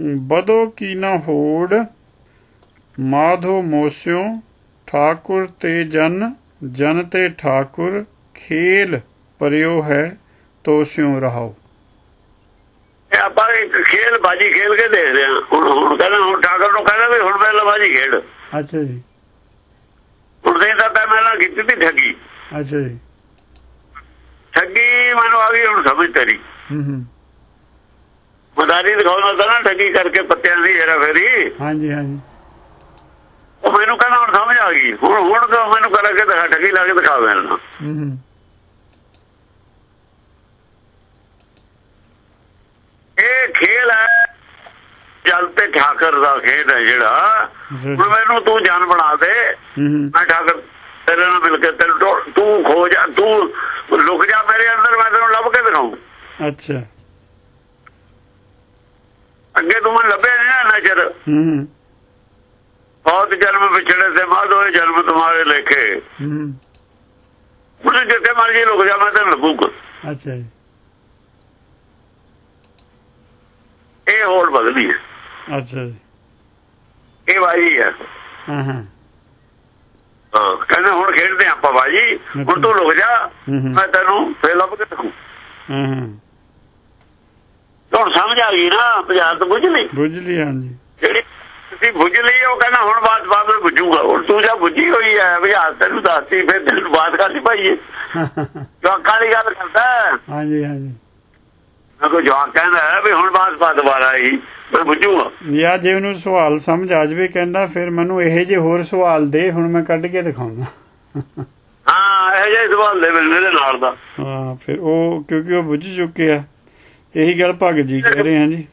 ਬਦੋ ਕੀ ਨਾ ਹੋੜ ਮਾਧੋ ਮੋਸਿਓ ਠਾਕੁਰ ਤੇ ਜਨ ਜਨ ਤੇ ਠਾਕੁਰ ਖੇਲ ਪਰਿਓ ਹੈ ਤੋਸਿਓ ਰਹਾਓ। ਇਹ ਆਪਾਂ ਇੱਕ ਖੇਲ ਬਾਜੀ ਖੇਲ ਕੇ ਦੇਖ ਰਹੇ ਹਾਂ। ਹੁਣ ਹੁਣ ਕਹਿੰਦਾ ਹੁਣ ਠਾਕਰ ਨੂੰ ਕਹਿੰਦਾ ਵੀ ਹੁਣ ਮੈਂ ਲਵਾਜੀ ਖੇਡ। ਅੱਛਾ ਜੀ। ਹੁਣ ਦੇ ਤਾਂ ਮੈਂ ਕੀਤੀ ਤੀ ਠੱਗੀ। ਅੱਛਾ ਜੀ। ਠੱਗੀ ਮੈਨੂੰ ਆ ਗਈ ਹੁਣ ਸਮਝ ਤੇਰੀ। ਹੂੰ ਹੂੰ। ਮਦਾਰੀ ਦਿਖਾਉਣਾ ਤਾਂ ਨਾ ਠੱਗੀ ਕਰਕੇ ਪੱਤਿਆਂ ਦੀ ਹੇਰਾ ਫੇਰੀ। ਹਾਂਜੀ ਹਾਂਜੀ। ਉਹ ਮੈਨੂੰ ਕਹਿੰਦਾ ਹੁਣ ਸਮਝ ਆ ਗਈ। ਹੁਣ ਹੁਣ ਤਾਂ ਮੈਨੂੰ ਕਰਾ ਕੇ ਦਿਖਾ ਠੱਗੀ ਲਾ ਕੇ ਦਿਖਾ ਮੈਨੂੰ। ਹੂੰ ਹੂੰ। ਇਹ ਖੇਲ ਹੈ ਜਲ ਤੇ ਠਾਕਰ ਦਾ ਖੇਡ ਹੈ ਜਿਹੜਾ। ਹੁਣ ਮੈਨੂੰ ਤੂੰ ਜਾਨ ਬਣਾ ਦੇ। ਮੈਂ ਠਾਕਰ ਤੇਰੇ ਨਾਲ ਮਿਲ ਕੇ ਤੂੰ ਖੋ ਜਾ ਤੂੰ ਲੁਕ ਜਾ ਮੇਰੇ ਅੰਦਰ ਮੈਂ ਤੈਨੂੰ ਲੱਭ ਕੇ ਦਿਖਾਉਂ ਅੱਛਾ। ਅੱਗੇ ਤੂੰ ਮੈਨੂੰ ਲੱਭਿਆ ਨਹੀਂ ਨਾ ਨਜ਼ਰ ਹੂੰ। ਬਹੁਤ ਜਨਮ ਵਿਛੜੇ ਤੇ ਮਾਧੋਏ ਜਨਮ ਤੁਹਾਰੇ ਲੇਖੇ। ਹੂੰ। ਹੁਣ ਜਿੱਥੇ ਮਰਜ਼ੀ ਲੁਕ ਜਾ ਮੈਂ ਤੈਨੂੰ ਲੱਭੂਗਾ ਅੱਛਾ ਜੀ। ਇਹ ਹੋਰ ਬਦਲੀ ਹੈ। ਅੱਛਾ ਜੀ। ਇਹ ਬਾਜੀ ਹੈ। ਹਾਂ ਹਾਂ। ਕਹਿੰਦਾ ਹੁਣ ਖੇਡਦੇ ਆਪਾਂ ਬਾਜੀ ਹੁਣ ਤੂੰ ਲੁਕ ਜਾ ਮੈਂ ਤੈਨੂੰ ਫੇਰ ਲੱਭ ਕੇ ਦਿਖਾਉਂ ਹਾਂ ਹਾਂ। ਹੁਣ ਸਮਝ ਆ ਗਈ ਨਾ ਪੰਜਾਬ ਤੋਂ ਬੁੱਝ ਲਈ। ਬੁੱਝ ਲਈ ਹਾਂਜੀ। ਜਿਹੜੀ ਤੁਸੀਂ ਬੁੱਝ ਲਈ ਉਹ ਕਹਿੰਦਾ ਹੁਣ ਬਾਤ ਬਾਤ ਵਿੱਚ ਬੁੱਝੂਗਾ। ਹੁਣ ਤੂੰ ਜਾਂ ਬੁੱਝੀ ਹੋਈ ਹੈ ਵੀ ਹੱਥ ਤੈਨੂੰ ਦੱਸਤੀ ਫਿਰ ਤੈਨੂੰ ਬਾਤ ਕਰਨੀ ਪਾਈਏ ਜਵਾਕਾਂ ਦੀ ਗੱਲ ਕਰਦਾ ਹੈ। ਹਾਂਜੀ ਹਾਂਜੀ। ਮੈਂ ਕੋਈ ਜਵਾਕ ਕਹਿੰਦਾ ਹੈ ਵੀ ਹੁਣ ਬਾਤ ਬਾਤ ਦੁਬਾਰਾ ਆਈ ਮੈਂ ਬੁੱਝੂਗਾ। ਜਾਂ ਜੇ ਉਹਨੂੰ ਸਵਾਲ ਸਮਝ ਆ ਜਾਵੇ ਕਹਿੰਦਾ ਫਿਰ ਮੈਨੂੰ ਇਹੋ ਜਿਹੇ ਹੋਰ ਸਵਾਲ ਦੇ ਹੁਣ ਮੈਂ ਕੱਢ ਕੇ ਦਿਖਾਉਂਦਾ। ਹਾਂ ਇਹ ਜਿਹੇ ਸਵਾਲ ਦੇ ਦੇ ਨਾਲ ਦਾ। ਹਾਂ ਫਿਰ ਉਹ ਕਿਉਂਕਿ ਉਹ ਬੁੱਝ ਚੁੱਕੇ ਆ। ਇਹੀ ਗੱਲ ਭਗਤ ਜੀ ਕਹਿ ਰਹੇ ਹਾਂ ਜੀ।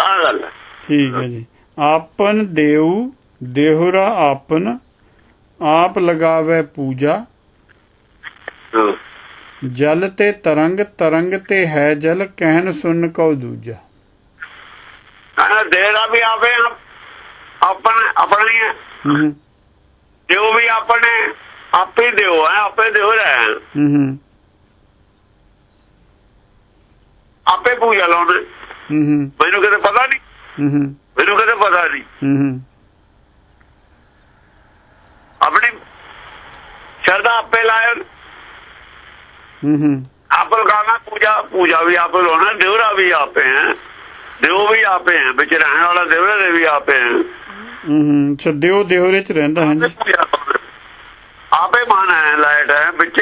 ਆਹ ਗੱਲ ਹੈ। ਠੀਕ ਹੈ ਜੀ। ਆਪਨ ਦੇਉ ਦੇਹੁਰਾ ਆਪਨ ਆਪ ਲਗਾਵੇ ਪੂਜਾ। ਹਾਂ। ਜਲ ਤੇ ਤਰੰਗ ਤਰੰਗ ਤੇ ਹੈ ਜਲ ਕਹਿਨ ਸੁਨ ਕਉ ਦੂਜਾ। ਕਹਿੰਦਾ ਦੇਰਾ ਵੀ ਆਪੇ ਆਪਣੇ ਆਪਣੀ ਹੈ। ਹੂੰ ਦਿਓ ਵੀ ਆਪਣੇ ਆਪੇ ਦਿਓ ਹੈ ਆਪੇ ਦਿਓ ਰਹਿ ਹੂੰ ਹੂੰ। ਆਪੇ ਪੂਜਾ ਹੂੰ ਹੂੰ। ਮੈਨੂੰ ਕਦੇ ਪਤਾ ਨਹੀਂ। ਹੂੰ ਹੂੰ। ਮੈਨੂੰ ਕਦੇ ਪਤਾ ਨਹੀਂ। ਹੂੰ ਹੂੰ। ਆਪਣੀ ਸ਼ਰਦਾ ਆਪੇ ਲਾਇਓ ਹੂੰ ਹੂੰ। ਆਪ ਲਗਾਣਾ ਪੂਜਾ ਪੂਜਾ ਵੀ ਆਪੇ ਲਾਉਣਾ ਦਿਵਰਾ ਵੀ ਆਪੇ ਹੈ। ਦਿਓ ਵੀ ਆਪੇ ਹੈ ਵਿੱਚ ਰਹਿਣ ਵਾਲਾ ਦਿਵਰੇ ਦੇ ਵੀ ਆਪੇ ਹੈ। ਹੂੰ ਹੂੰ। ਛੱਡਿਓ ਦੇਹੁਰੇ ਚ ਰਹਿੰਦਾ ਹਾਂਜੀ। ਲਾਉਂਦੇ। ਆਪੇ ਮਨ ਹੈ ਲਾਈਟ ਹੈ ਵਿੱਚ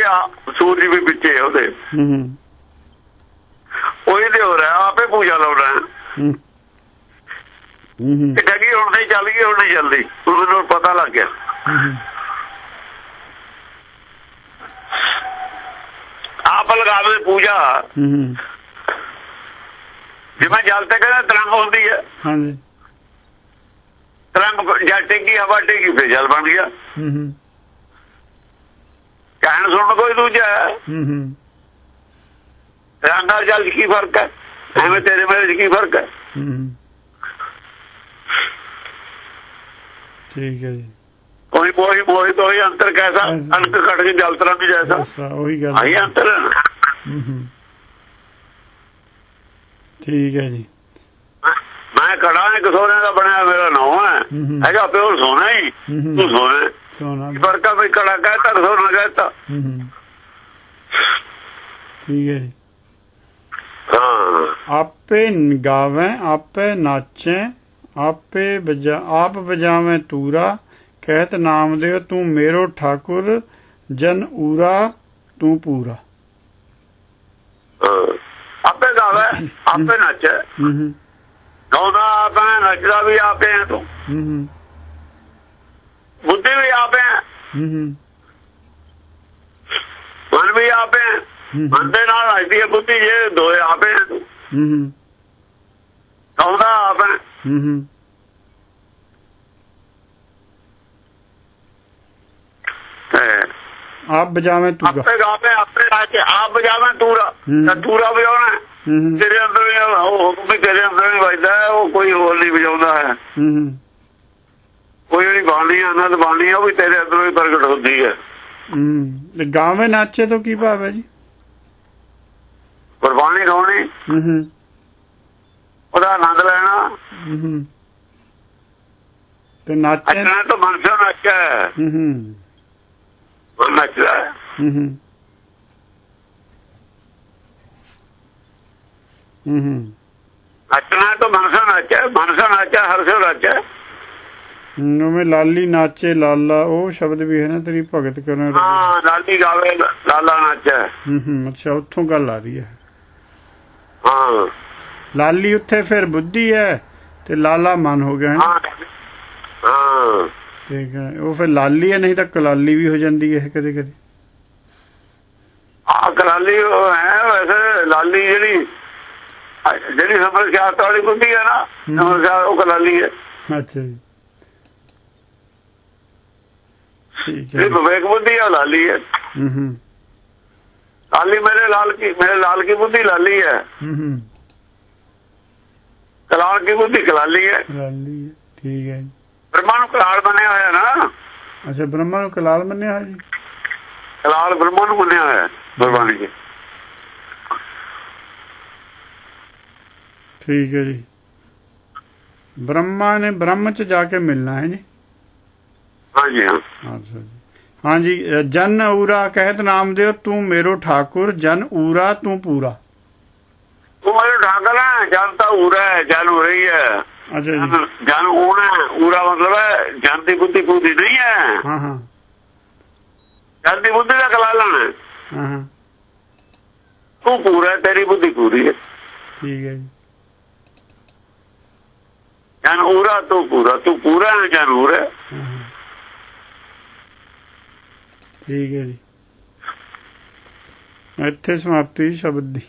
ਸੂਰਜ ਵੀ ਵਿੱਚੇ ਉਹਦੇ। ਹੂੰ ਹੂੰ। ਉਹੀ ਦੇ ਹੋ ਰਿਹਾ ਆਪੇ ਪੂਜਾ ਲਾਉਣਾ। ਹੈ। ਹੂੰ ਜਗੀ ਹੁਣ ਨਹੀਂ ਚੱਲ ਗਈ ਹੁਣ ਨਹੀਂ ਚੱਲਦੀ। ਮੈਨੂੰ ਪਤਾ ਲੱਗ ਗਿਆ। ਆਪ ਲਗਾਵੇ ਪੂਜਾ। ਹੂੰ ਹੂੰ। ਜਿਵੇਂ ਜਲ ਤੇ ਕਹਿੰਦੇ ਤਰੰਗ ਹੁੰਦੀ ਹੈ ਹਾਂਜੀ। ਤਰੰਗ ਜਲ ਟੇਕੀ ਹਵਾ ਟੇਕੀ ਫਿਰ ਜਲ ਬਣ ਗਿਆ। ਹੂੰ ਹੂੰ। ਕਹਿਣ ਸੁਣਨ ਕੋਈ ਦੂਜਾ। ਹੈ ਹੂੰ। ਹੂੰ ਤਰੰਗ ਨਾਲ ਜਲ ਕੀ ਫ਼ਰਕ ਹੈ? ਐਵੇਂ ਤੇਰੇ ਮੇਰੇ ਕੀ ਫ਼ਰਕ ਹੈ? ਠੀਕ ਹੈ ਜੀ। ਕੋਈ ਮੋਹੀ ਮੋਹੀ ਤੋਂ ਹੀ ਅੰਤਰ ਕੈਸਾ। ਅਨਕ ਘਟ ਕੇ ਜਲ ਤਰੰਗ ਜੈਸਾ। ਉਹੀ ਗੱਲ ਆਹੀ ਅੰਤਰ ਠੀਕ ਹੈ ਜੀ। ਮੈਂ ਕੜਾ ਇੱਕ ਸੋਨੇ ਦਾ ਬਣਿਆ ਮੇਰਾ ਨਾਮ ਹੈ। ਹੈਗਾ ਪਿਓ ਸੋਨਾ ਹੀ। ਤੂੰ ਸੋਨਾ ਸੋਨਾ ਫ਼ਰਕ ਵੀ ਕੜਾ ਕਹਤਾ ਸੋਨਾ ਕਹਤਾ। ਠੀਕ ਹੈ ਜੀ। ਹਾਂ। ਆਪੇ ਗਾਵੇਂ ਆਪੇ ਨਾਚੇ ਆਪੇ ਬਜਾ ਆਪ ਬਜਾਵੇਂ ਤੂਰਾ। ਕਹਿਤ ਨਾਮ ਦਿਓ ਤੂੰ ਮੇਰੋ ਠਾਕੁਰ ਜਨ ਊਰਾ ਤੂੰ ਪੂਰਾ। ਆਪੇ ਗਾਵੇ ਆਪੇ ਨੱਚੇ। ਹੂੰ ਹੂੰ। ਗਾਉਂਦਾ ਆਪੇ ਨੱਚਦਾ ਵੀ ਆਪੇ ਹੈ ਤੂੰ। ਹੂੰ ਹੂੰ। ਬੁੱਧੀ ਵੀ ਆਪੇ ਹੈ ਹੂੰ ਹੂੰ ਮਨ ਵੀ ਆਪੇ ਹੈ ਹੂੰ। ਮਨ ਦੇ ਨਾਲ ਨੱਚਦੀ ਹੈ ਬੁੱਧੀ ਜੇ ਦੋਏ ਆਪੇ ਹੈ ਤੂੰ ਹੂੰ। ਗਾਉਂਦਾ ਆਪੇ। ਹੂੰ ਹੂੰ। ਆਪ ਬਜਾਵੇਂ ਤੂਰਾ ਆਪੇ ਗਾਵੇ ਆਪੇ ਨੱਚੇ ਆਪ ਵਜਾਵੇਂ ਤੂਰਾ। ਤਾਂ ਤੂਰਾ ਵਜਾਉਣਾ ਤੇਰੇ ਅੰਦਰ ਉਹ ਹੁਕਮ ਵੀ ਤੇਰੇ ਅੰਦਰ ਵੀ ਵੱਜਦਾ ਉਹ ਕੋਈ ਹੋਰ ਨਹੀਂ ਵਜਾਉਂਦਾ ਹੈ। ਕੋਈ ਜਿਹੜੀ ਬਾਣੀ ਆਨੰਦ ਬਾਣੀ ਉਹ ਵੀ ਤੇਰੇ ਅੰਦਰੋਂ ਹੀ ਪ੍ਰਗਟ ਹੁੰਦੀ ਹੈ। ਹੂੰ ਤੇ ਗਾਵੇਂ ਨਾਚੇ ਤੋਂ ਕੀ ਭਾਵ ਹੈ ਜੀ? ਗੁਰਬਾਣੀ ਗਾਉਣੀ ਹੂੰ ਹੂੰ ਉਹਦਾ ਆਨੰਦ ਲੈਣਾ। ਹੂੰ ਹੂੰ ਤੇ ਨਾਚੇ। ਅੱਛਾ ਤਾਂ ਮਨਸੋਂ ਨੱਚਾ ਹੂੰ ਹੂੰ ਉਹ ਨੱਚਦਾ ਹੈ। ਹੂੰ ਹੂੰ ਹੂੰ ਹੂੰ ਨੱਚਣਾ ਤਾਂ ਮਨਸੋਂ ਨੱਚਾ ਮਨਸੋਂ ਨੱਚਾ ਹਰਸੋਂ ਨੱਚਾ ਨਵੇਂ ਲਾਲੀ ਨਾਚੇ ਲਾਲਾ ਉਹ ਸ਼ਬਦ ਵੀ ਹੈ ਨਾ ਤੇਰੀ ਭਗਤ ਕਰਨ ਹਾਂ ਲਾਲੀ ਗਾਵੇ ਲਾਲਾ ਨੱਚਾ ਹੂੰ ਹੂੰ ਅੱਛਾ ਉੱਥੋਂ ਗੱਲ ਆ ਰਹੀ ਹੈ। ਹਾਂ। ਲਾਲੀ ਉੱਥੇ ਫਿਰ ਬੁੱਧੀ ਹੈ ਤੇ ਲਾਲਾ ਮਨ ਹੋ ਗਿਆ ਹੈ ਹਾਂ। ਠੀਕ ਹੈ। ਉਹ ਫਿਰ ਲਾਲੀ ਹੈ ਨਹੀਂ ਤਾਂ ਕਲਾਲੀ ਵੀ ਹੋ ਜਾਂਦੀ ਹੈ ਕਦੇ ਕਦੇ। ਆ ਕਲਾਲੀ ਉਹ ਹੈ ਵੈਸੇ ਲਾਲੀ ਜਿਹੜੀ ਜਿਹੜੀ ਸਮਰਸਿਆ ਵਾਲੀ ਬੁੱਧੀ ਹੈ ਨਾ ਸਮਰਸਿਆ ਉਹ ਕਲਾਲੀ ਹੈ। ਅੱਛਾ ਜੀ। ਠੀਕ ਹੈ। ਜਿਹੜੀ ਵਿਵੇਕ ਬੁੱਧੀ ਹੈ ਲਾਲੀ ਹੈ। ਹੂੰ ਹੂੰ। ਲਾਲੀ ਮੇਰੇ ਲਾਲ ਕੀ ਮੇਰੇ ਲਾਲ ਕੀ ਬੁੱਧੀ ਲਾਲੀ ਹੈ। ਹੂੰ ਹੂੰ। ਕਲਾਲ ਕੀ ਬੁੱਧੀ? ਕਲਾਲੀ ਹੈ। ਲਾਲੀ ਹੈ ਠੀਕ ਹੈ ਬ੍ਰਹਮਾ ਨੂੰ ਕਲਾਲ ਬਣਿਆ ਹੋਇਆ ਨਾ? ਅੱਛਾ ਬ੍ਰਹਮਾ ਨੂੰ ਕਲਾਲ ਮੰਨਿਆ ਹੋਇਆ ਜੀ? ਕਲਾਲ ਬ੍ਰਹਮਾ ਨੂੰ ਬਣਿਆ ਹੋਇਆ ਗੁਰਬਾਣੀ ਜੀ। ਠੀਕ ਹੈ ਜੀ। ਬ੍ਰਹਮਾ ਨੇ ਬ੍ਰਹਮ ਚ ਜਾ ਕੇ ਮਿਲਣਾ ਹੈ ਜੀ। ਹਾਂਜੀ ਹਾਂ। ਅੱਛਾ ਜੀ। ਹਾਂਜੀ ਜਨ ਊਰਾ ਕਹਿਤ ਨਾਮ ਦਿਓ ਤੂੰ ਮੇਰੋ ਠਾਕੁਰ ਜਨ ਊਰਾ ਤੂੰ ਪੂਰਾ। ਉਹ ਮੇਰੇ ਉਰਾ ਹੈ ਜਨ ਹੋ ਰਹੀ ਹੈ ਅੱਛਾ ਜੀ। ਜਨ ਊਣਾ ਊਰਾ ਮਤਲਬ ਹੈ ਜਨ ਦੀ ਬੁੱਧੀ ਪੂਰੀ ਨਹੀਂ ਹੈ। ਹਾਂ ਹਾਂ। ਜਨ ਦੀ ਬੁੱਧੀ ਦਾ ਕਲਾਲਣ ਹੈ। ਹਾਂ ਹਾਂ। ਤੂੰ ਪੂਰਾ ਤੇਰੀ ਬੁੱਧੀ ਪੂਰੀ ਹੈ। ਠੀਕ ਹੈ ਜੀ। ਜਨ ਊਰਾ ਤੂੰ ਪੂਰਾ ਤੂੰ ਪੂਰਾ ਹੈ ਜਨ ਊਰਾ ਹਾਂ। ਠੀਕ ਹੈ ਜੀ। ਇੱਥੇ ਸਮਾਪਤੀ ਸ਼ਬਦ ਦੀ।